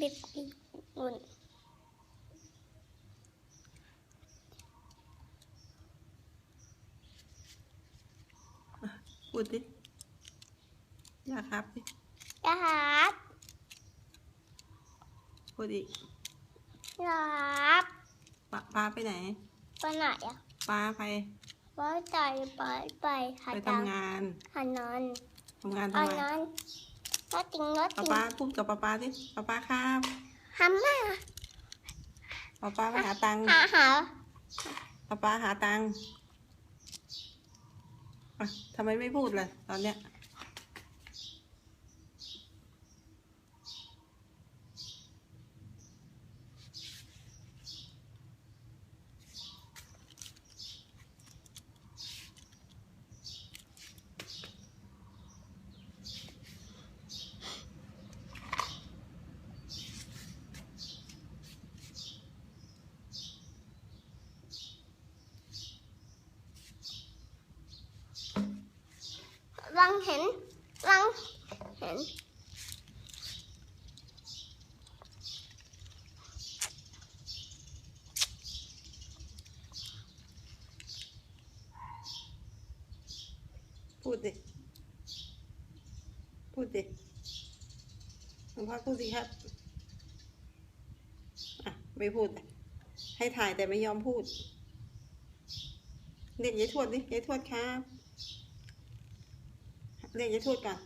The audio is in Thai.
บิ๊กบิ๊กอุ่นพูดดิอยากครับดิครับพูดอีกครับปาป้าไปไหนไปไหนอะป้าไปว่าใจไปไปหาไปตังทำงานหานอนทำงานอัทำนไมนั้น รถจริงรถจป้าริงป้าพูดกับป้าป้าดิป้าป้าครับทำมาป้าป้าไปหาตังค์หาหาป้าป้าหาตังค์อะทำไมไม่พูดล่ะตอนเนี้ย ลังเห็นลังเห็นพูดดิพูดดิหลวงพ่อพูดสิครับ อะ ไม่พูด ให้ถ่ายแต่ไม่ยอมพูดเรียกยายทวดดิยายทวดครับ เรียกยายทวดก่อน